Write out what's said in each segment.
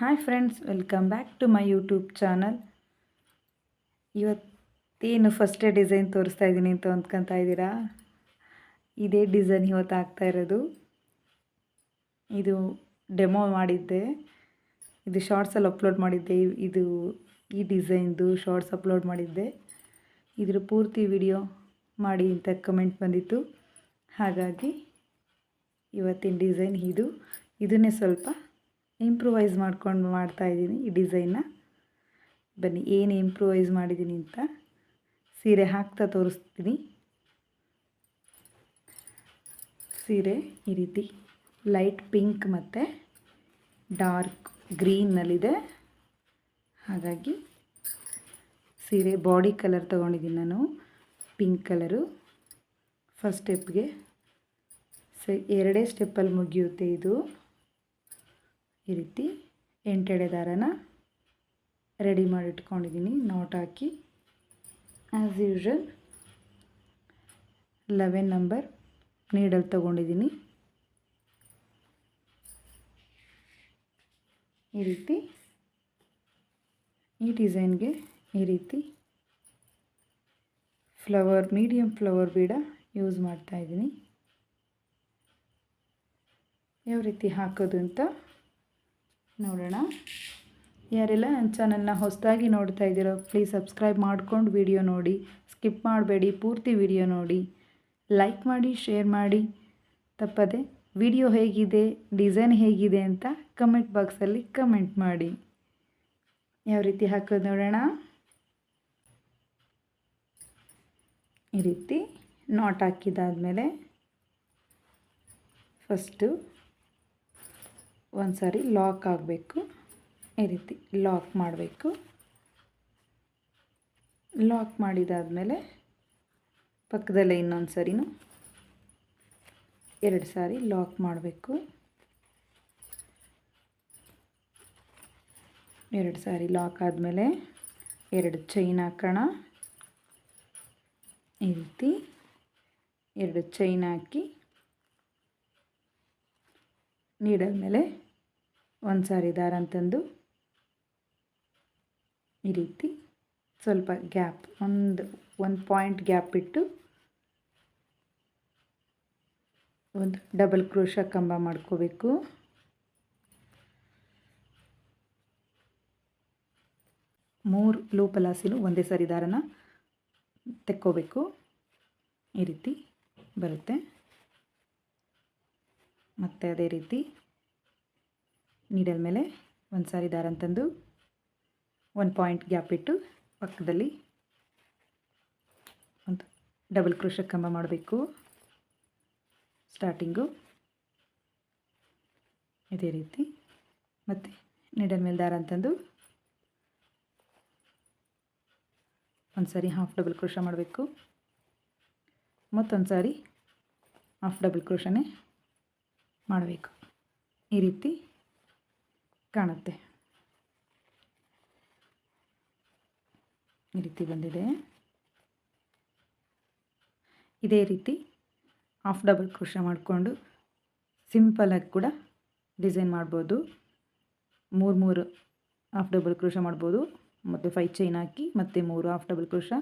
Hi friends welcome back to my YouTube channel ಇವತ್ತೇನು ಫಸ್ಟೇ design ತೋರಿಸ್ತಾ ಇದ್ದೀನಿ ಅಂತ ಅಂದ್ಕೊತಾ ಇದ್ದೀರಾ? ಇದೇ ಡಿಸೈನ್ ಇವತ್ತು ಆಗ್ತಾ ಇರೋದು. ಇದು ಡೆಮೋ ಮಾಡಿದ್ದೆ. ಇದು ಶಾರ್ಟ್ಸಲ್ಲಿ ಅಪ್ಲೋಡ್ ಮಾಡಿದ್ದೆ. ಇದು ಈ ಡಿಸೈನ್ದು ಶಾರ್ಟ್ಸ್ ಅಪ್ಲೋಡ್ ಮಾಡಿದ್ದೆ. ಇದ್ರ ಪೂರ್ತಿ ವಿಡಿಯೋ ಮಾಡಿ ಅಂತ ಕಮೆಂಟ್ ಬಂದಿತ್ತು. ಹಾಗಾಗಿ ಇವತ್ತಿನ ಡಿಸೈನ್ ಇದು. ಇದನ್ನೇ ಸ್ವಲ್ಪ ಇಂಪ್ರೂವೈಸ್ ಮಾಡ್ಕೊಂಡು ಮಾಡ್ತಾ ಇದ್ದೀನಿ ಈ ಡಿಸೈನ್ನ ಬನ್ನಿ, ಏನು ಇಂಪ್ರೂವೈಸ್ ಮಾಡಿದ್ದೀನಿ ಅಂತ ಸೀರೆ ಹಾಕ್ತಾ ತೋರಿಸ್ತೀನಿ. ಸೀರೆ ಈ ರೀತಿ ಲೈಟ್ ಪಿಂಕ್ ಮತ್ತು ಡಾರ್ಕ್ ಗ್ರೀನ್ನಲ್ಲಿದೆ ಹಾಗಾಗಿ ಸೀರೆ ಬಾಡಿ ಕಲರ್ ತೊಗೊಂಡಿದ್ದೀನಿ ನಾನು ಪಿಂಕ್ ಕಲರು ಫಸ್ಟ್ ಸ್ಟೆಪ್ಗೆ ಸ ಎರಡೇ ಸ್ಟೆಪ್ಪಲ್ಲಿ ಮುಗಿಯುತ್ತೆ ಇದು. ಈ ರೀತಿ ಎಂಟೆಡೆ ದಾರನ ರೆಡಿ ಮಾಡಿ ಇಟ್ಕೊಂಡಿದ್ದೀನಿ. ನಾಟ್ ಹಾಕಿ. As usual eleven number needle ತಗೊಂಡಿದ್ದೀನಿ. ಈ ರೀತಿ ಈ ಡಿಸೈನ್ಗೆ ಈ ರೀತಿ ಫ್ಲವರ್ ಮೀಡಿಯಮ್ ಫ್ಲವರ್ ಬೀಡ ಯೂಸ್ ಮಾಡ್ತಾಯಿದ್ದೀನಿ ಯಾವ ರೀತಿ ಹಾಕೋದು ಅಂತ ನೋಡೋಣ. ಯಾರೆಲ್ಲ ನನ್ನ ಚಾನಲ್ನ ಹೊಸದಾಗಿ ನೋಡ್ತಾ ಇದ್ದೀರೋ ಪ್ಲೀಸ್ ಸಬ್ಸ್ಕ್ರೈಬ್ ಮಾಡ್ಕೊಂಡು ವಿಡಿಯೋ ನೋಡಿ. ಸ್ಕಿಪ್ ಮಾಡಬೇಡಿ, ಪೂರ್ತಿ ವಿಡಿಯೋ ನೋಡಿ. ಲೈಕ್ ಮಾಡಿ ಶೇರ್ ಮಾಡಿ. ತಪ್ಪದೆ ವಿಡಿಯೋ ಹೇಗಿದೆ ಡಿಸೈನ್ ಹೇಗಿದೆ ಅಂತ ಕಮೆಂಟ್ ಬಾಕ್ಸಲ್ಲಿ ಕಮೆಂಟ್ ಮಾಡಿ. ಯಾವ ರೀತಿ ಹಾಕೋದು ನೋಡೋಣ. ಈ ರೀತಿ ನಾಟ್ ಹಾಕಿದಾದಮೇಲೆ ಫಸ್ಟು ಒಂದು ಸಾರಿ ಲಾಕ್ ಆಗಬೇಕು. ಈ ರೀತಿ ಲಾಕ್ ಮಾಡಬೇಕು. ಲಾಕ್ ಮಾಡಿದಾದಮೇಲೆ ಪಕ್ಕದಲ್ಲೇ ಇನ್ನೊಂದು ಸರಿನೂ ಎರಡು ಸಾರಿ ಲಾಕ್ ಮಾಡಬೇಕು. ಎರಡು ಸಾರಿ ಲಾಕ್ ಆದಮೇಲೆ ಎರಡು ಚೈನ್ ಹಾಕೋಣ. ಈ ರೀತಿ ಎರಡು ಚೈನ್ ಹಾಕಿ ನೀಡಲ್ ಮೇಲೆ ಒಂದು ಸಾರಿ ದಾರ ಅಂತಂದು ಈ ರೀತಿ ಸ್ವಲ್ಪ ಗ್ಯಾಪ್, ಒಂದು ಒಂದು ಪಾಯಿಂಟ್ ಗ್ಯಾಪ್ ಇಟ್ಟು ಒಂದು ಡಬಲ್ ಕ್ರೋಶ ಕಂಬ ಮಾಡ್ಕೋಬೇಕು. ಮೂರು ಲೂಪಲಾಸಿಲು ಒಂದೇ ಸರಿ ದಾರನ ತೆಕ್ಕೋಬೇಕು. ಈ ರೀತಿ ಬರುತ್ತೆ. ಮತ್ತು ಅದೇ ರೀತಿ ನೀಡಲ್ ಮೇಲೆ ಒಂದು ಸಾರಿ ದಾರ ತಂದು ಒಂದು ಪಾಯಿಂಟ್ ಗ್ಯಾಪ್ ಇಟ್ಟು ಪಕ್ಕದಲ್ಲಿ ಒಂದು ಡಬಲ್ ಕ್ರೋಶ ಕಂಬ ಮಾಡಬೇಕು. ಸ್ಟಾರ್ಟಿಂಗು ಇದೇ ರೀತಿ. ಮತ್ತು ನೀಡಲ್ ಮೇಲೆ ದಾರ ಅಂತಂದು ಒಂದು ಸಾರಿ ಹಾಫ್ ಡಬಲ್ ಕ್ರೋಶ ಮಾಡಬೇಕು. ಮತ್ತೊಂದು ಸಾರಿ ಹಾಫ್ ಡಬಲ್ ಕ್ರೋಶನೇ ಮಾಡಬೇಕು. ಈ ರೀತಿ ಕಾಣುತ್ತೆ. ಈ ರೀತಿ ಬಂದಿದೆ. ಇದೇ ರೀತಿ ಹಾಫ್ ಡಬಲ್ ಕ್ರೋಶ ಮಾಡಿಕೊಂಡು ಸಿಂಪಲಾಗಿ ಕೂಡ ಡಿಸೈನ್ ಮಾಡ್ಬೋದು. ಮೂರು ಮೂರು ಹಾಫ್ ಡಬಲ್ ಕ್ರೋಶ ಮಾಡ್ಬೋದು. ಮತ್ತು ಫೈ ಚೈನ್ ಹಾಕಿ ಮತ್ತು ಮೂರು ಹಾಫ್ ಡಬಲ್ ಕ್ರೋಶ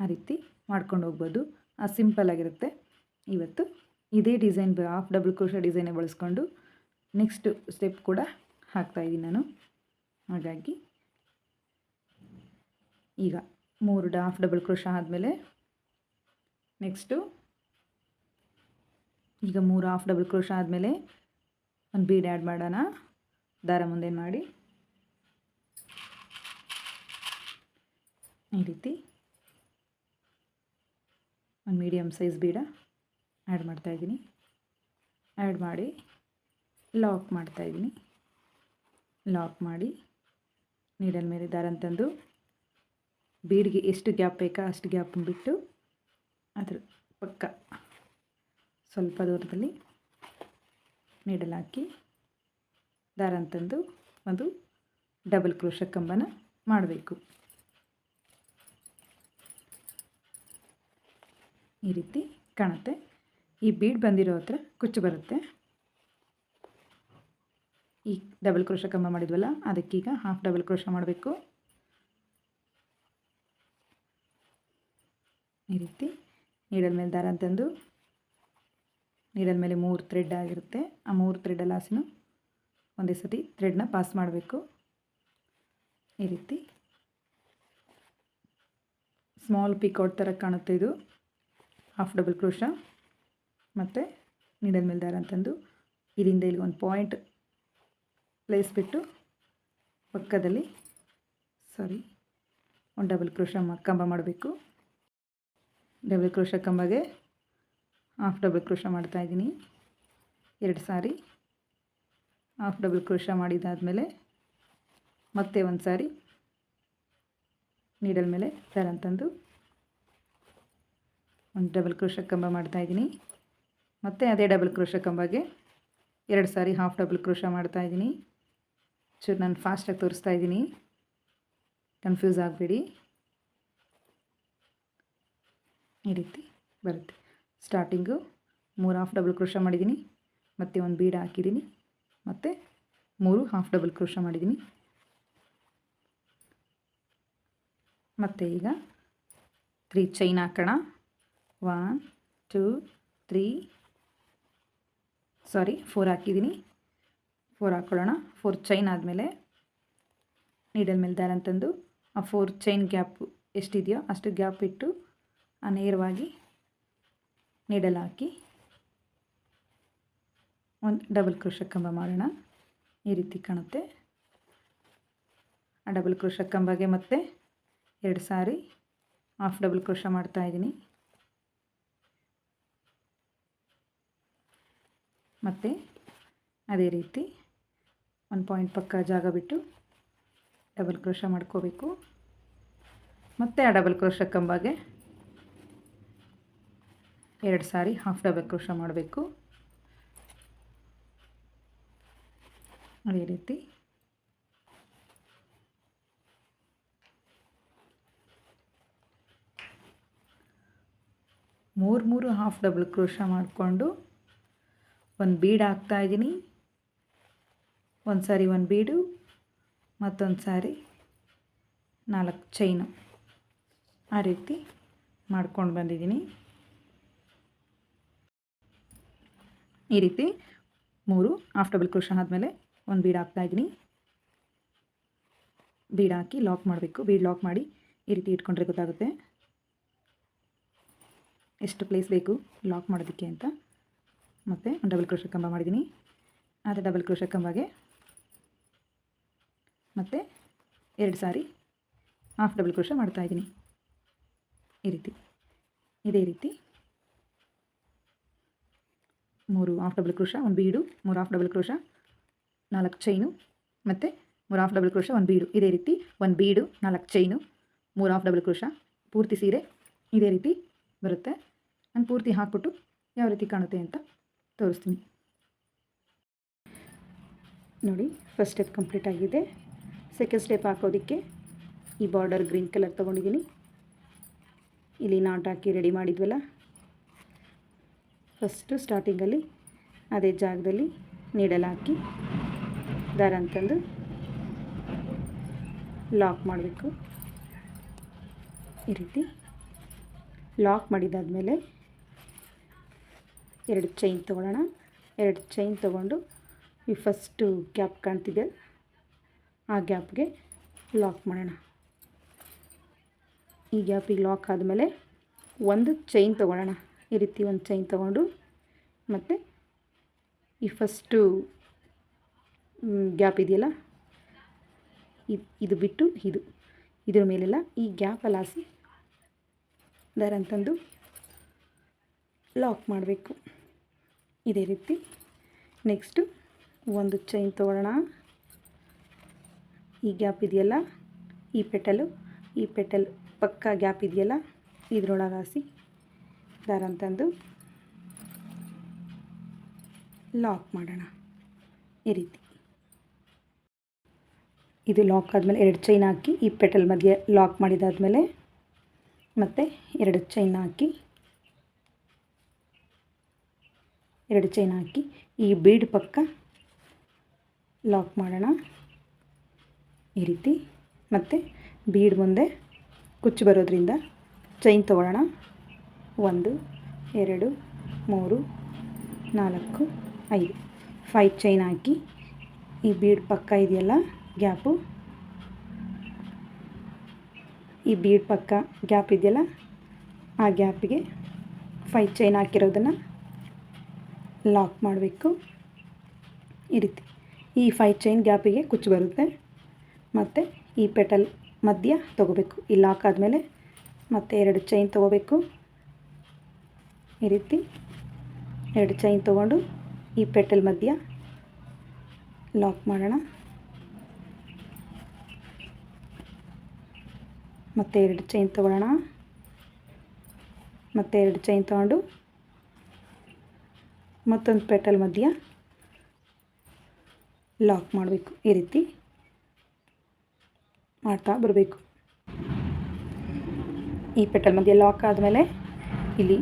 ಆ ರೀತಿ ಮಾಡ್ಕೊಂಡು ಹೋಗ್ಬೋದು. ಆ ಸಿಂಪಲಾಗಿರುತ್ತೆ ಇವತ್ತು ಇದೇ ಡಿಸೈನ್ ಹಾಫ್ ಡಬಲ್ ಕ್ರೋಶ ಡಿಸೈನೇ ಬಳಸ್ಕೊಂಡು ನೆಕ್ಸ್ಟ್ ಸ್ಟೆಪ್ ಕೂಡ ಹಾಕ್ತಾಯಿದ್ದೀನಿ ನಾನು. ಹಾಗಾಗಿ ಈಗ ಮೂರು ಡಾಫ್ ಡಬಲ್ ಕ್ರೋಶ ಆದಮೇಲೆ ನೆಕ್ಸ್ಟು ಈಗ ಮೂರು ಹಾಫ್ ಡಬಲ್ ಕ್ರೋಶ ಆದಮೇಲೆ ಒಂದು ಬೀಡ್ ಆ್ಯಡ್ ಮಾಡೋಣ. ದಾರ ಮುಂದೆ ಮಾಡಿ? ಈ ರೀತಿ ಒಂದು ಮೀಡಿಯಮ್ ಸೈಜ್ ಬೀಡ ಆ್ಯಡ್ ಮಾಡ್ತಾಯಿದ್ದೀನಿ ಆ್ಯಡ್ ಮಾಡಿ ಲಾಕ್ ಮಾಡ್ತಾಯಿದ್ದೀನಿ ಲಾಕ್ ಮಾಡಿ ನೀಡಲ್ ಮೇಲೆ ದಾರನ ಅಂತಂದು ಬೀಡಿಗೆ ಎಷ್ಟು ಗ್ಯಾಪ್ ಬೇಕಾ ಅಷ್ಟು ಗ್ಯಾಪ್ ಬಿಟ್ಟು ಅದ್ರ ಪಕ್ಕ ಸ್ವಲ್ಪ ದೂರದಲ್ಲಿ ನೀಡಲ್ ಹಾಕಿ ದಾರ ಅಂತಂದು ಒಂದು ಡಬಲ್ ಕ್ರೋಶ ಕಂಬನ ಮಾಡಬೇಕು. ಈ ರೀತಿ ಕಾಣುತ್ತೆ. ಈ ಬೀಡ್ ಬಂದಿರೋ ಹತ್ರ ಕುಚ್ಚು ಬರುತ್ತೆ. ಈ ಡಬಲ್ ಕ್ರೋಶ ಕಂಬ ಮಾಡಿದ್ವಲ್ಲ, ಅದಕ್ಕೀಗ ಹಾಫ್ ಡಬಲ್ ಕ್ರೋಶ ಮಾಡಬೇಕು. ಈ ರೀತಿ ನೀಡಲ್ ಮೇಲೆ ದಾರ ಅಂತಂದು ನೀಡಲ್ ಮೇಲೆ ಮೂರು ಥ್ರೆಡ್ ಆಗಿರುತ್ತೆ. ಆ ಮೂರು ಥ್ರೆಡ್ ಲಾಸಿನ ಒಂದೇ ಸತಿ ಥ್ರೆಡ್ನ ಪಾಸ್ ಮಾಡಬೇಕು. ಈ ರೀತಿ ಸ್ಮಾಲ್ ಪಿಕೌಟ್ ಥರ ಕಾಣುತ್ತೆ ಇದು. Half double crochet. ಮತ್ತು ನೀಡಲ್ ಮೇಲೆ ದಾರ ಅಂತಂದು ಇದರಿಂದ ಇಲ್ಲಿ ಒಂದು ಪಾಯಿಂಟ್ ಪ್ಲೇಸ್ ಬಿಟ್ಟು ಪಕ್ಕದಲ್ಲಿ ಸಾರಿ ಒಂದು ಡಬಲ್ ಕ್ರೋಶ ಕಂಬ ಮಾಡಬೇಕು. ಡಬಲ್ ಕ್ರೋಶ ಕಂಬಗೆ ಹಾಫ್ ಡಬಲ್ ಕ್ರೋಶ ಮಾಡ್ತಾಯಿದ್ದೀನಿ ಎರಡು ಸಾರಿ. ಹಾಫ್ ಡಬಲ್ ಕ್ರೋಶ ಮಾಡಿದಾದಮೇಲೆ ಮತ್ತೆ ಒಂದು ಸಾರಿ. ನೀಡಲ್ ಮೇಲೆ ಸರ್ ಅಂತಂದು ಒಂದು ಡಬಲ್ ಕ್ರೋಶ ಕಂಬ ಮಾಡ್ತಾಯಿದ್ದೀನಿ ಮತ್ತು ಅದೇ ಡಬಲ್ ಕ್ರೋಶ ಕಂಬಗೆ ಎರಡು ಸಾರಿ ಹಾಫ್ ಡಬಲ್ ಕ್ರೋಶ ಮಾಡ್ತಾಯಿದ್ದೀನಿ ಚೂರು ನಾನು ಫಾಸ್ಟಾಗಿ ತೋರಿಸ್ತಾ ಇದ್ದೀನಿ. ಕನ್ಫ್ಯೂಸ್ ಆಗಬೇಡಿ. ಈ ರೀತಿ ಬರುತ್ತೆ. ಸ್ಟಾರ್ಟಿಂಗು ಮೂರು ಹಾಫ್ ಡಬಲ್ ಕ್ರೋಶ ಮಾಡಿದ್ದೀನಿ. ಮತ್ತು ಒಂದು ಬೀಡ ಹಾಕಿದ್ದೀನಿ. ಮತ್ತು ಮೂರು ಹಾಫ್ ಡಬಲ್ ಕ್ರೋಶ ಮಾಡಿದ್ದೀನಿ. ಮತ್ತು ಈಗ ತ್ರೀ ಚೈನ್ ಹಾಕೋಣ. ಒನ್ ಟೂ ತ್ರೀ ಸಾರಿ ಫೋರ್ ಹಾಕಿದ್ದೀನಿ. ಫೋರ್ ಹಾಕ್ಕೊಳ್ಳೋಣ ಫೋರ್ ಚೈನ್ ಆದಮೇಲೆ ನೀಡಲ್ ಮೇಲೆ ದಾರ ಅಂತಂದು ಆ ಫೋರ್ ಚೈನ್ ಗ್ಯಾಪ್ ಎಷ್ಟಿದೆಯೋ ಅಷ್ಟು ಗ್ಯಾಪ್ ಇಟ್ಟು, ಆ ನೇರವಾಗಿ ನೀಡಲ್ ಹಾಕಿ, ಒಂದು ಡಬಲ್ ಕ್ರೋಶ ಕಂಬ ಮಾಡೋಣ. ಈ ರೀತಿ ಕಾಣುತ್ತೆ. ಆ ಡಬಲ್ ಕ್ರೋಶ ಕಂಬಗೆ ಮತ್ತೆ ಎರಡು ಸಾರಿ ಹಾಫ್ ಡಬಲ್ ಕ್ರೋಶ ಮಾಡ್ತಾಯಿದ್ದೀನಿ ಮತ್ತು ಅದೇ ರೀತಿ ಒಂದು ಪಾಯಿಂಟ್ ಪಕ್ಕ ಜಾಗ ಬಿಟ್ಟು ಡಬಲ್ ಕ್ರೋಶ ಮಾಡ್ಕೋಬೇಕು. ಮತ್ತು ಆ ಡಬಲ್ ಕ್ರೋಶ ಕಂಬಗೆ ಎರಡು ಸಾರಿ ಹಾಫ್ ಡಬಲ್ ಕ್ರೋಶ ಮಾಡಬೇಕು. ಅದೇ ರೀತಿ. ಮೂರು ಮೂರು ಹಾಫ್ ಡಬಲ್ ಕ್ರೋಶ ಮಾಡಿಕೊಂಡು ಒಂದು ಬೀಡ್ ಹಾಕ್ತಾಯಿದ್ದೀನಿ ಒಂದು ಸಾರಿ ಒಂದು ಬೀಡು, ಮತ್ತೊಂದು ಸಾರಿ ನಾಲ್ಕು ಚೈನು ಆ ರೀತಿ ಮಾಡ್ಕೊಂಡು ಬಂದಿದ್ದೀನಿ. ಈ ರೀತಿ ಮೂರು ಹಾಫ್ ಡಬಲ್ ಕ್ರೋಶ ಆದಮೇಲೆ ಒಂದು ಬೀಡ್ ಹಾಕ್ತಾಯಿದ್ದೀನಿ ಬೀಡ್ ಹಾಕಿ ಲಾಕ್ ಮಾಡಬೇಕು. ಬೀಡ್ ಲಾಕ್ ಮಾಡಿ ಈ ರೀತಿ ಇಟ್ಕೊಂಡ್ರೆ ಗೊತ್ತಾಗುತ್ತೆ. ಎಷ್ಟು ಪ್ಲೇಸ್ ಬೇಕು ಲಾಕ್ ಮಾಡೋದಕ್ಕೆ ಅಂತ. ಮತ್ತು ಒಂದು ಡಬಲ್ ಕ್ರೋಶ ಕಂಬ ಮಾಡಿದ್ದೀನಿ. ಅದೇ ಡಬಲ್ ಕ್ರೋಶ ಕಂಬಗೆ ಮತ್ತು ಎರಡು ಸಾರಿ ಹಾಫ್ ಡಬಲ್ ಕ್ರೋಶ ಮಾಡ್ತಾಯಿದ್ದೀನಿ ಈ ರೀತಿ. ಇದೇ ರೀತಿ. ಮೂರು ಹಾಫ್ ಡಬಲ್ ಕ್ರೋಶ ಒಂದು ಬೀಡು, ಮೂರು ಹಾಫ್ ಡಬಲ್ ಕ್ರೋಶ ನಾಲ್ಕು ಚೈನು ಮತ್ತು ಮೂರು ಹಾಫ್ ಡಬಲ್ ಕ್ರೋಶ ಒಂದು ಬೀಡು. ಇದೇ ರೀತಿ, ಒಂದು ಬೀಡು, ನಾಲ್ಕು ಚೈನು ಮೂರು ಹಾಫ್ ಡಬಲ್ ಕ್ರೋಶ ಪೂರ್ತಿ ಸೀರೆ, ಇದೇ ರೀತಿ ಬರುತ್ತೆ. ನಾನು ಪೂರ್ತಿ ಹಾಕ್ಬಿಟ್ಟು ಯಾವ ರೀತಿ ಕಾಣುತ್ತೆ ಅಂತ ತೋರಿಸ್ತೀನಿ. ನೋಡಿ ಫಸ್ಟ್ ಸ್ಟೆಪ್ ಕಂಪ್ಲೀಟ್ ಆಗಿದೆ. ಸೆಕೆಂಡ್ ಸ್ಟೆಪ್ ಹಾಕೋದಕ್ಕೆ ಈ ಬಾರ್ಡರ್ ಗ್ರೀನ್ ಕಲರ್ ತೊಗೊಂಡಿದ್ದೀನಿ. ಇಲ್ಲಿ ನಾಟ್ ಹಾಕಿ ರೆಡಿ ಮಾಡಿದ್ವಲ್ಲ? ಫಸ್ಟು ಸ್ಟಾರ್ಟಿಂಗಲ್ಲಿ ಅದೇ ಜಾಗದಲ್ಲಿ ನೀಡಲ್ ಹಾಕಿ ದಾರ ಅಂತಂದು ಲಾಕ್ ಮಾಡಬೇಕು. ಈ ರೀತಿ ಲಾಕ್ ಮಾಡಿದಾದಮೇಲೆ ಎರಡು ಚೈನ್ ತೊಗೊಳ್ಳೋಣ. ಎರಡು ಚೈನ್ ತೊಗೊಂಡು ಈ ಫಸ್ಟು ಕ್ಯಾಪ್ ಕಾಣ್ತಿದೆ. ಆ ಗ್ಯಾಪ್ಗೆ ಲಾಕ್ ಮಾಡೋಣ. ಈ ಗ್ಯಾಪಿಗೆ ಲಾಕ್ ಆದಮೇಲೆ ಒಂದು ಚೈನ್ ತೊಗೊಳ್ಳೋಣ. ಈ ರೀತಿ ಒಂದು ಚೈನ್ ತೊಗೊಂಡು ಮತ್ತು ಈ ಫಸ್ಟು ಗ್ಯಾಪ್ ಇದೆಯಲ್ಲ? ಇದು ಬಿಟ್ಟು ಇದು. ಇದ್ರ ಮೇಲೆಲ್ಲ ಈ ಗ್ಯಾಪಲ್ಲಿ ಹಾಸಿ ಅಂತಂದು ಲಾಕ್ ಮಾಡಬೇಕು. ಇದೇ ರೀತಿ. ನೆಕ್ಸ್ಟು ಒಂದು ಚೈನ್ ತೊಗೊಳ್ಳೋಣ. ಈ ಗ್ಯಾಪ್ ಇದೆಯಲ್ಲ? ಈ ಪೆಟಲು ಈ ಪೆಟಲ್ ಪಕ್ಕ ಗ್ಯಾಪ್ ಇದೆಯಲ್ಲ? ಇದ್ರೊಳಗೆ ಹಾಸಿ ದಾರ ಅಂತಂದು ಲಾಕ್ ಮಾಡೋಣ. ಈ ರೀತಿ. ಇದು ಲಾಕ್ ಆದಮೇಲೆ ಎರಡು ಚೈನ್ ಹಾಕಿ ಈ ಪೆಟಲ್ ಮಧ್ಯೆ ಲಾಕ್ ಮಾಡಿದಾದಮೇಲೆ ಮತ್ತು ಎರಡು ಚೈನ್ ಹಾಕಿ ಎರಡು ಚೈನ್ ಹಾಕಿ ಈ ಬೀಡ್ ಪಕ್ಕ ಲಾಕ್ ಮಾಡೋಣ. ಈ ರೀತಿ ಮತ್ತು ಬೀಡ್ ಮುಂದೆ ಕುಚ್ಚು ಬರೋದ್ರಿಂದ ಚೈನ್ ತೊಗೊಳ್ಳೋಣ. ಒಂದು, ಎರಡು, ಮೂರು, ನಾಲ್ಕು, ಐದು. ಫೈವ್ ಚೈನ್ ಹಾಕಿ ಈ ಬೀಡ್ ಪಕ್ಕ ಇದೆಯಲ್ಲ ಗ್ಯಾಪು? ಈ ಬೀಡ್ ಪಕ್ಕ ಗ್ಯಾಪ್ ಇದೆಯಲ್ಲ ಆ ಗ್ಯಾಪಿಗೆ ಫೈವ್ ಚೈನ್ ಹಾಕಿರೋದನ್ನು ಲಾಕ್ ಮಾಡಬೇಕು. ಈ ರೀತಿ ಈ ಫೈವ್ ಚೈನ್ ಗ್ಯಾಪಿಗೆ ಕುಚ್ಚು ಬರುತ್ತೆ. ಮತ್ತು ಈ ಪೆಟಲ್ ಮಧ್ಯ ತೊಗೋಬೇಕು. ಈ ಲಾಕ್ ಆದಮೇಲೆ ಮತ್ತೆ ಎರಡು ಚೈನ್ ತೊಗೋಬೇಕು. ಈ ರೀತಿ ಎರಡು ಚೈನ್ ತೊಗೊಂಡು ಈ ಪೆಟಲ್ ಮಧ್ಯ ಲಾಕ್ ಮಾಡೋಣ. ಮತ್ತೆ ಎರಡು ಚೈನ್ ತೊಗೊಳ್ಳೋಣ. ಮತ್ತೆ ಎರಡು ಚೈನ್ ತೊಗೊಂಡು ಮತ್ತೊಂದು ಪೆಟಲ್ ಮಧ್ಯ ಲಾಕ್ ಮಾಡಬೇಕು. ಈ ರೀತಿ ಮಾಡ್ತಾ ಬರಬೇಕು. ಈ ಪೆಟ್ರೋಲ್ ಮಧ್ಯೆ ಲಾಕ್ ಆದಮೇಲೆ ಇಲ್ಲಿ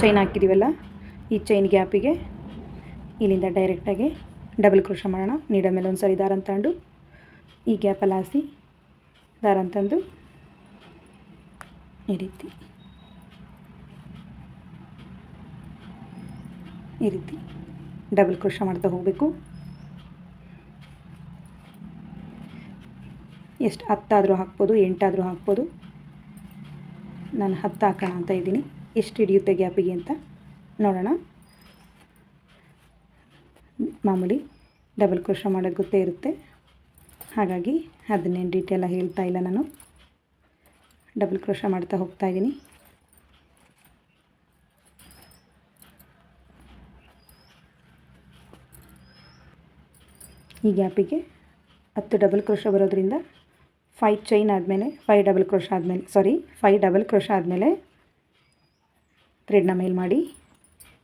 ಚೈನ್ ಹಾಕಿದ್ದೀವಲ್ಲ ಈ ಚೈನ್ ಗ್ಯಾಪಿಗೆ ಇಲ್ಲಿಂದ ಡೈರೆಕ್ಟಾಗಿ ಡಬಲ್ ಕ್ರೋಶ ಮಾಡೋಣ. ನೀಡ ಮೇಲೆ ಒಂದು ಸರಿ ದಾರ ತಗೊಂಡು ಈ ಗ್ಯಾಪಲ್ಲಿ ಹಾಸಿ ದಾರ ತಂದು, ಈ ರೀತಿ. ಈ ರೀತಿ ಡಬಲ್ ಕ್ರೋಶ ಮಾಡ್ತಾ ಹೋಗಬೇಕು. ಎಷ್ಟು ಹತ್ತಾದರೂ ಹಾಕ್ಬೋದು, ಎಂಟಾದರೂ ಹಾಕ್ಬೋದು. ನಾನು ಹತ್ತು ಹಾಕೋಣ ಅಂತ ಇದ್ದೀನಿ. ಎಷ್ಟು ಹಿಡಿಯುತ್ತೆ ಗ್ಯಾಪಿಗೆ ಅಂತ ನೋಡೋಣ. ಮಾಮೂಲಿ ಡಬಲ್ ಕ್ರೋಶ ಮಾಡೋದು ಗೊತ್ತೇ ಇರುತ್ತೆ. ಹಾಗಾಗಿ ಅದನ್ನೇನು ಡೀಟೇಲಾಗಿ ಹೇಳ್ತಾ ಇಲ್ಲ ನಾನು. ಡಬಲ್ ಕ್ರೋಶ ಮಾಡ್ತಾ ಹೋಗ್ತಾ ಇದ್ದೀನಿ. ಈ ಗ್ಯಾಪಿಗೆ ಹತ್ತು ಡಬಲ್ ಕ್ರೋಶ ಬರೋದ್ರಿಂದ ಫೈವ್ ಚೈನ್ ಆದಮೇಲೆ ಫೈವ್ ಡಬಲ್ ಕ್ರೋಶ ಆದಮೇಲೆ ಸಾರಿ ಫೈ ಡಬಲ್ ಕ್ರೋಶ ಆದಮೇಲೆ ಥ್ರೆಡ್ನ ಮೇಲ್ ಮಾಡಿ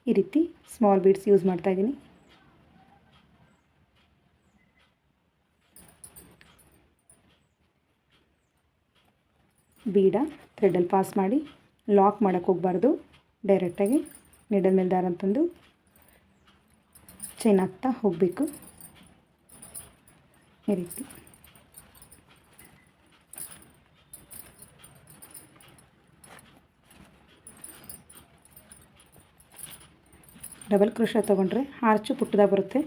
ಈ ರೀತಿ ಸ್ಮಾಲ್ ಬೀಡ್ಸ್ ಯೂಸ್ ಮಾಡ್ತಾಯಿದ್ದೀನಿ ಬೀಡ ಥ್ರೆಡಲ್ಲಿ ಪಾಸ್ ಮಾಡಿ ಲಾಕ್ ಮಾಡೋಕ್ಕೆ ಹೋಗಬಾರ್ದು. ಡೈರೆಕ್ಟಾಗಿ ನಿಡಲ್ ಮೇಲೆ ದಾರ ತಂದು ಚೈನ್ ಹಾಕ್ತಾ ಹೋಗಬೇಕು. ಈ ರೀತಿ. ಡಬಲ್ ಕ್ರೋಶ ತೊಗೊಂಡ್ರೆ ಹಾರ್ಚು ಪುಟ್ಟದಾಗ ಬರುತ್ತೆ.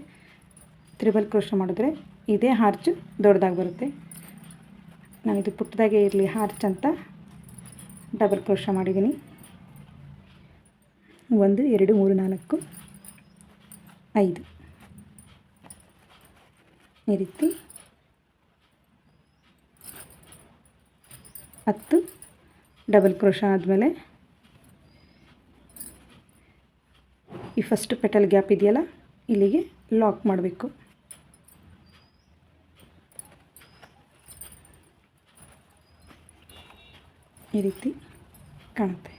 ತ್ರಿಬಲ್ ಕ್ರೋಶ ಮಾಡಿದ್ರೆ ಇದೇ ಹಾರ್ಚು ದೊಡ್ಡದಾಗಿ ಬರುತ್ತೆ. ನಾನು ಇದು ಪುಟ್ಟದಾಗೆ ಇರಲಿ ಹಾರ್ಚ್ ಅಂತ ಡಬಲ್ ಕ್ರೋಶ ಮಾಡಿದ್ದೀನಿ ಒಂದು, ಎರಡು, ಮೂರು, ನಾಲ್ಕು, ಐದು. ಈ ರೀತಿ ಹತ್ತು ಡಬಲ್ ಕ್ರೋಶ ಆದಮೇಲೆ ಈ ಫಸ್ಟ್ ಪೆಟಲ್ ಗ್ಯಾಪ್ ಇದೆಯಲ್ಲ, ಇಲ್ಲಿಗೆ ಲಾಕ್ ಮಾಡಬೇಕು. ಈ ರೀತಿ ಕಾಣುತ್ತೆ.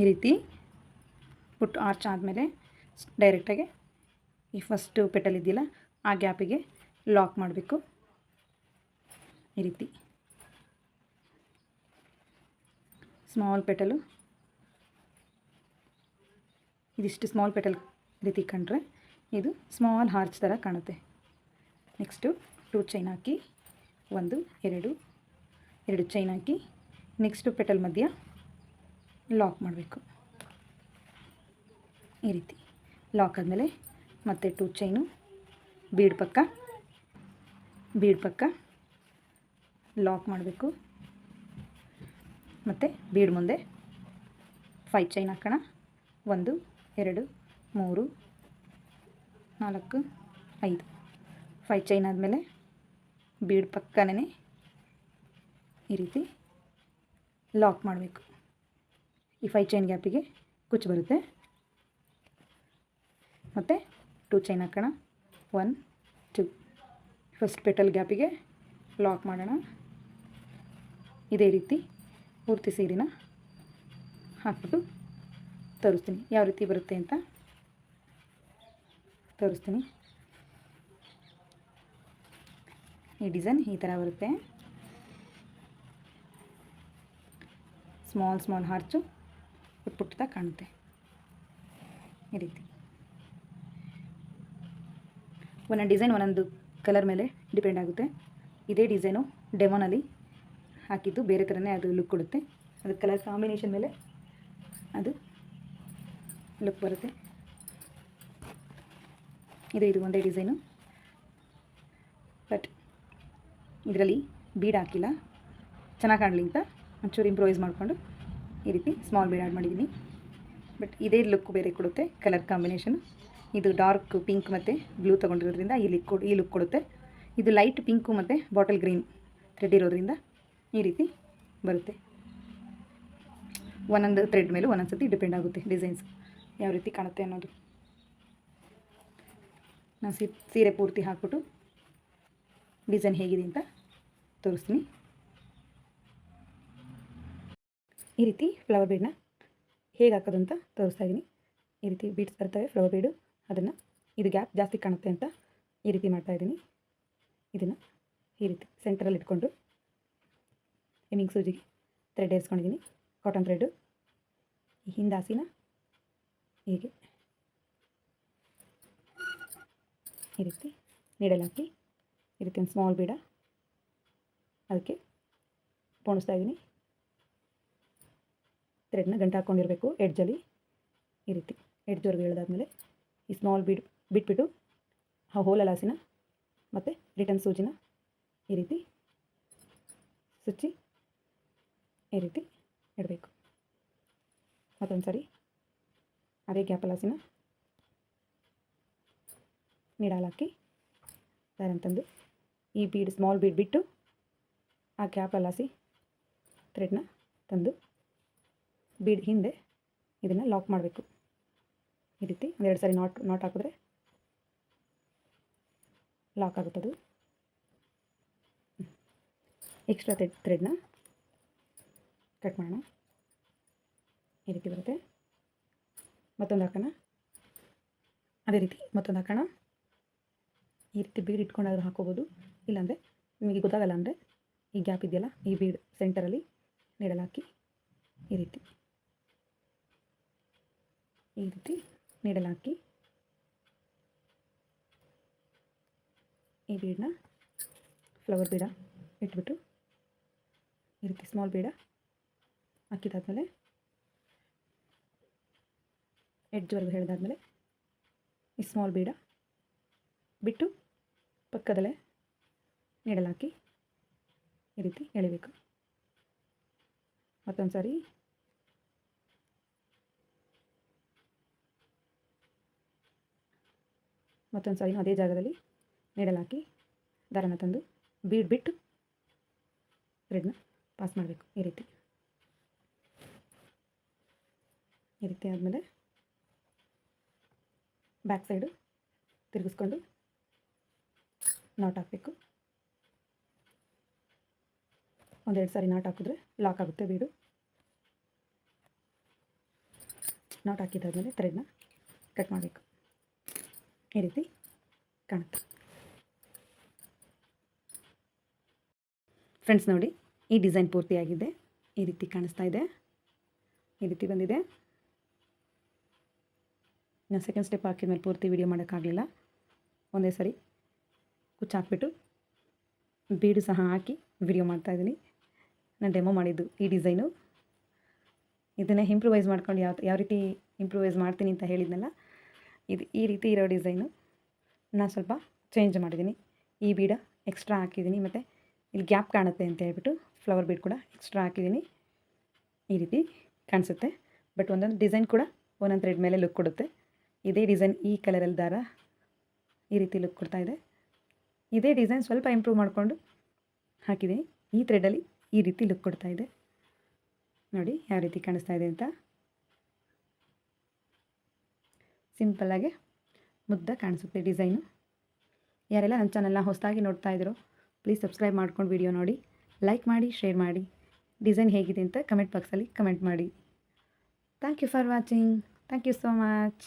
ಈ ರೀತಿ ಪುಟ್ಟು ಆರ್ಚ್ ಆದಮೇಲೆ ಡೈರೆಕ್ಟಾಗಿ ಈ ಫಸ್ಟು ಪೆಟಲ್ ಇದೆಯಲ್ಲ, ಆ ಗ್ಯಾಪಿಗೆ ಲಾಕ್ ಮಾಡಬೇಕು. ಈ ರೀತಿ. ಸ್ಮಾಲ್ ಪೆಟಲು ಇದಿಷ್ಟು ಸ್ಮಾಲ್ ಪೆಟಲ್ ರೀತಿ ಕಂಡ್ರೆ ಇದು ಸ್ಮಾಲ್ ಹಾರ್ಚ್ ಥರ ಕಾಣುತ್ತೆ. ನೆಕ್ಸ್ಟು ಟೂ ಚೈನ್ ಹಾಕಿ, ಒಂದು, ಎರಡು ಎರಡು ಚೈನ್ ಹಾಕಿ ನೆಕ್ಸ್ಟು ಪೆಟಲ್ ಮಧ್ಯ ಲಾಕ್ ಮಾಡಬೇಕು. ಈ ರೀತಿ ಲಾಕ್ ಆದಮೇಲೆ ಮತ್ತೆ ಟೂ ಚೈನು ಬೀಡ್ ಪಕ್ಕ ಬೀಡ್ ಪಕ್ಕ ಲಾಕ್ ಮಾಡಬೇಕು. ಮತ್ತು ಬೀಡ್ ಮುಂದೆ ಫೈವ್ ಚೈನ್ ಹಾಕೋಣ. ಒಂದು ಎರಡು, ಮೂರು, ನಾಲ್ಕು, ಐದು. ಫೈವ್ ಚೈನ್ ಆದಮೇಲೆ ಬೀಡ್ ಪಕ್ಕನೇ ಈ ರೀತಿ ಲಾಕ್ ಮಾಡಬೇಕು. ಈ ಫೈ ಚೈನ್ ಗ್ಯಾಪಿಗೆ ಕುಚ್ಚು ಬರುತ್ತೆ. ಮತ್ತು ಟೂ ಚೈನ್ ಹಾಕೋಣ. ಒನ್ ಟು ಫಸ್ಟ್ ಪೆಟಲ್ ಗ್ಯಾಪಿಗೆ ಲಾಕ್ ಮಾಡೋಣ. ಇದೇ ರೀತಿ ಪೂರ್ತಿ ಸೀರೆನ ಹಾಕ್ಬಿಟ್ಟು ತೋರಿಸ್ತೀನಿ. ಯಾವ ರೀತಿ ಬರುತ್ತೆ ಅಂತ ತೋರಿಸ್ತೀನಿ. ಈ ಡಿಸೈನ್ ಈ ಥರ ಬರುತ್ತೆ. ಸ್ಮಾಲ್ ಸ್ಮಾಲ್ ಹಾರ್ಚು ಪುಟ್ ಕಾಣುತ್ತೆ. ಈ ರೀತಿ. ಒಂದೊಂದು ಡಿಸೈನ್, ಒಂದೊಂದು ಕಲರ್ ಮೇಲೆ ಡಿಪೆಂಡ್ ಆಗುತ್ತೆ. ಇದೇ ಡಿಸೈನು ಡೆಮೋನಲ್ಲಿ ಹಾಕಿದ್ದು, ಬೇರೆ ಥರನೇ ಅದು ಲುಕ್ ಕೊಡುತ್ತೆ. ಅದು ಕಲರ್ ಕಾಂಬಿನೇಷನ್ ಮೇಲೆ ಅದು ಲುಕ್ ಬರುತ್ತೆ. ಇದು ಇದು ಒಂದೇ ಡಿಸೈನು. ಬಟ್ ಇದರಲ್ಲಿ ಬೀಡ್ ಹಾಕಿಲ್ಲ. ಚೆನ್ನಾಗಿ ಕಾಣಲಿ ಅಂತ ಒಂಚೂರು ಇಂಪ್ರೂವೈಸ್ ಮಾಡಿಕೊಂಡು ಈ ರೀತಿ ಸ್ಮಾಲ್ ಬೀಡ್ ಆ್ಯಡ್ ಮಾಡಿದ್ದೀನಿ. ಬಟ್ ಇದೇ ಲುಕ್ ಬೇರೆ ಕೊಡುತ್ತೆ ಕಲರ್ ಕಾಂಬಿನೇಷನ್ ಇದು ಡಾರ್ಕ್ ಪಿಂಕ್ ಮತ್ತು ಬ್ಲೂ ತೊಗೊಂಡಿರೋದ್ರಿಂದ ಈ ಲಿಕ್ ಈ ಲುಕ್ ಕೊಡುತ್ತೆ. ಇದು ಲೈಟ್ ಪಿಂಕು ಮತ್ತು ಬಾಟಲ್ ಗ್ರೀನ್ ಥ್ರೆಡ್ ಇರೋದ್ರಿಂದ ಈ ರೀತಿ ಬರುತ್ತೆ. ಒಂದೊಂದು ಥ್ರೆಡ್ ಮೇಲೆ ಒಂದೊಂದು ಸತಿ ಡಿಪೆಂಡ್ ಆಗುತ್ತೆ ಡಿಸೈನ್ಸ್ ಯಾವ ರೀತಿ ಕಾಣುತ್ತೆ ಅನ್ನೋದು. ನಾನು ಸೀರೆ ಪೂರ್ತಿ ಹಾಕ್ಬಿಟ್ಟು ಡಿಸೈನ್ ಹೇಗಿದೆ ಅಂತ ತೋರಿಸ್ತೀನಿ. ಈ ರೀತಿ ಫ್ಲವರ್ ಬೀಡನ್ನ ಹೇಗೆ ಹಾಕೋದು ಅಂತ ತೋರಿಸ್ತಾ ಇದ್ದೀನಿ ಈ ರೀತಿ ಬೀಡ್ಸ್ ಬರ್ತವೆ ಫ್ಲವರ್ ಬೀಡು ಅದನ್ನು ಇದು ಗ್ಯಾಪ್ ಜಾಸ್ತಿ ಕಾಣುತ್ತೆ ಅಂತ ಈ ರೀತಿ ಮಾಡ್ತಾ ಇದ್ದೀನಿ ಇದನ್ನು ಈ ರೀತಿ ಸೆಂಟ್ರಲ್ಲಿ ಇಟ್ಕೊಂಡು ಹೆಮ್ಮಿಂಗ್ ಸೂಜಿಗೆ ಥ್ರೆಡ್ ಏರಿಸ್ಕೊಂಡಿದ್ದೀನಿ ಕಾಟನ್ ಥ್ರೆಡ್ಡು ಈ ಹಿಂದಾಸಿನ ಹೀಗೆ. ಈ ರೀತಿ ನೀಡಲ್ ಹಾಕಿ, ಈ ರೀತಿ ಒಂದು ಸ್ಮಾಲ್ ಬೀಡ ಅದಕ್ಕೆ ಪೋಣಿಸ್ತಾ ಇದ್ದೀನಿ. ಥ್ರೆಡ್ನ ಗಂಟು ಹಾಕ್ಕೊಂಡಿರಬೇಕು ಎಡ್ಜಲ್ಲಿ ಈ ರೀತಿ ಎಡ್ಜ್ವರೆಗೂ ಎಳೆದಾದ್ಮೇಲೆ ಈ ಸ್ಮಾಲ್ ಬೀಡ್ ಬಿಟ್ಬಿಟ್ಟು ಆ ಹೋಲ ಲಾಸಿನ ಮತ್ತು ರಿಟರ್ನ್ ಸೂಜಿನ ಈ ರೀತಿ ಸುಚ್ಚಿ ಈ ರೀತಿ ಇಡಬೇಕು. ಮತ್ತೊಂದು ಸರಿ ಅದೇ ಗ್ಯಾಪಲಾಸಿನ ನಿಡಾಲಾಕಿ ಅಂತಂದು. ಈ ಬೀಡ್ ಸ್ಮಾಲ್ ಬೀಡ್ ಬಿಟ್ಟು ಆ ಕ್ಯಾಪಲಾಸಿ ಥ್ರೆಡ್ನ ತಂದು ಬೀಡ್ ಹಿಂದೆ ಇದನ್ನು ಲಾಕ್ ಮಾಡಬೇಕು. ಈ ರೀತಿ ಒಂದೆರಡು ಸಾರಿ ನಾಟ್ ನಾಟ್ ಹಾಕಿದ್ರೆ ಲಾಕ್ ಆಗುತ್ತದು. ಎಕ್ಸ್ಟ್ರಾ ಥ್ರೆಡ್ ಥ್ರೆಡ್ನ ಕಟ್ ಮಾಡೋಣ. ಈ ರೀತಿ ಬರುತ್ತೆ. ಮತ್ತೊಂದು ಹಾಕೋಣ? ಅದೇ ರೀತಿ ಮತ್ತೊಂದು ಹಾಕೋಣ. ಈ ರೀತಿ ಬೀಡ್ ಇಟ್ಕೊಂಡಾದ್ರೂ ಹಾಕೋಬೋದು. ಇಲ್ಲಾಂದರೆ ನಿಮಗೆ ಗೊತ್ತಾಗಲ್ಲ ಅಂದರೆ ಈ ಗ್ಯಾಪ್ ಇದೆಯಲ್ಲ, ಈ ಬೀಡ್ ಸೆಂಟರಲ್ಲಿ ನೀಡಲ್ ಹಾಕಿ ಈ ರೀತಿ ಈ ರೀತಿ ನೀಡಲ್ ಹಾಕಿ ಈ ಬೀಡನ್ನ ಫ್ಲವರ್ ಬೀಡ ಇಟ್ಬಿಟ್ಟು ಈ ರೀತಿ ಸ್ಮಾಲ್ ಬೀಡ ಹಾಕಿದಾದ್ಮೇಲೆ ಎಡ್ಜ್ವರೆಗೂ ಹೇಳಿದಾದ್ಮೇಲೆ ಈ ಸ್ಮಾಲ್ ಬೀಡ ಬಿಟ್ಟು ಪಕ್ಕದಲ್ಲೇ ನೀಡಲಾಕಿ ಈ ರೀತಿ ಎಳಿಬೇಕು. ಮತ್ತೊಂದು ಸಾರಿ ಮತ್ತೊಂದು ಸಾರಿ ಅದೇ ಜಾಗದಲ್ಲಿ ನೀಡಲಾಕಿ ದಾರನ ತಂದು ಬೀಡ್ ಬಿಟ್ಟು ಥ್ರೆಡ್ನ ಪಾಸ್ ಮಾಡಬೇಕು ಈ ರೀತಿ. ಈ ರೀತಿ ಆದಮೇಲೆ ಬ್ಯಾಕ್ ಸೈಡು ತಿರುಗಿಸ್ಕೊಂಡು ನಾಟ್ ಹಾಕಬೇಕು. ಒಂದೆರಡು ಸಾರಿ ನಾಟ್ ಹಾಕಿದ್ರೆ ಲಾಕ್ ಆಗುತ್ತೆ ಬೀಡು. ನಾಟ್ ಹಾಕಿದ್ದಾದಮೇಲೆ ಥ್ರೆಡ್ನ ಕಟ್ ಮಾಡಬೇಕು. ಈ ರೀತಿ ಕಾಣುತ್ತೆ. ಫ್ರೆಂಡ್ಸ್ ನೋಡಿ, ಈ ಡಿಸೈನ್ ಪೂರ್ತಿಯಾಗಿದೆ. ಈ ರೀತಿ ಕಾಣಿಸ್ತಾ ಇದೆ. ಈ ರೀತಿ ಬಂದಿದೆ. ನಾನು ಸೆಕೆಂಡ್ ಸ್ಟೆಪ್ ಹಾಕಿದ್ಮೇಲೆ ಪೂರ್ತಿ ವೀಡಿಯೋ ಮಾಡೋಕ್ಕಾಗಲಿಲ್ಲ. ಒಂದೇ ಸರಿ ಕುಚ್ಚು ಹಾಕ್ಬಿಟ್ಟು ಬೀಡು ಸಹ ಹಾಕಿ ವಿಡಿಯೋ ಮಾಡ್ತಾಯಿದ್ದೀನಿ ನಾನು ಡೆಮೋ ಮಾಡಿದ್ದು ಈ ಡಿಸೈನು ಇದನ್ನು ಇಂಪ್ರೂವೈಸ್ ಮಾಡ್ಕೊಂಡು ಯಾವ ಯಾವ ರೀತಿ ಇಂಪ್ರೂವೈಸ್ ಮಾಡ್ತೀನಿ ಅಂತ ಹೇಳಿದ್ನಲ್ಲ, ಇದು ಈ ರೀತಿ ಇರೋ ಡಿಸೈನು ನಾನು ಸ್ವಲ್ಪ ಚೇಂಜ್ ಮಾಡಿದ್ದೀನಿ. ಈ ಬೀಡ ಎಕ್ಸ್ಟ್ರಾ ಹಾಕಿದ್ದೀನಿ. ಮತ್ತು ಇಲ್ಲಿ ಗ್ಯಾಪ್ ಕಾಣುತ್ತೆ ಅಂತ ಹೇಳ್ಬಿಟ್ಟು ಫ್ಲವರ್ ಬೀಡ್ ಕೂಡ ಎಕ್ಸ್ಟ್ರಾ ಹಾಕಿದ್ದೀನಿ. ಈ ರೀತಿ ಕಾಣಿಸುತ್ತೆ. ಬಟ್ ಒಂದೊಂದು ಡಿಸೈನ್ ಕೂಡ ಒಂದೊಂದು ಥ್ರೆಡ್ ಮೇಲೆ ಲುಕ್ ಕೊಡುತ್ತೆ. ಇದೇ ಡಿಸೈನ್ ಈ ಕಲರಲ್ಲಿ ದಾರ ಈ ರೀತಿ ಲುಕ್ ಕೊಡ್ತಾ ಇದೆ. ಇದೇ ಡಿಸೈನ್ ಸ್ವಲ್ಪ ಇಂಪ್ರೂವ್ ಮಾಡಿಕೊಂಡು ಹಾಕಿದೆ. ಈ ಥ್ರೆಡಲ್ಲಿ ಈ ರೀತಿ ಲುಕ್ ಕೊಡ್ತಾ ಇದೆ. ನೋಡಿ ಯಾವ ರೀತಿ ಕಾಣಿಸ್ತಾ ಇದೆ ಅಂತ. ಸಿಂಪಲ್ಲಾಗೆ ಮುದ್ದ ಕಾಣಿಸುತ್ತೆ ಡಿಸೈನು ಯಾರೆಲ್ಲ ನನ್ನ ಚಾನಲ್ನ ಹೊಸದಾಗಿ ನೋಡ್ತಾ ಇದ್ರು ಪ್ಲೀಸ್ ಸಬ್ಸ್ಕ್ರೈಬ್ ಮಾಡ್ಕೊಂಡು ವಿಡಿಯೋ ನೋಡಿ. ಲೈಕ್ ಮಾಡಿ ಶೇರ್ ಮಾಡಿ. ಡಿಸೈನ್ ಹೇಗಿದೆ ಅಂತ ಕಮೆಂಟ್ ಬಾಕ್ಸಲ್ಲಿ ಕಮೆಂಟ್ ಮಾಡಿ. Thank you for watching thank you so much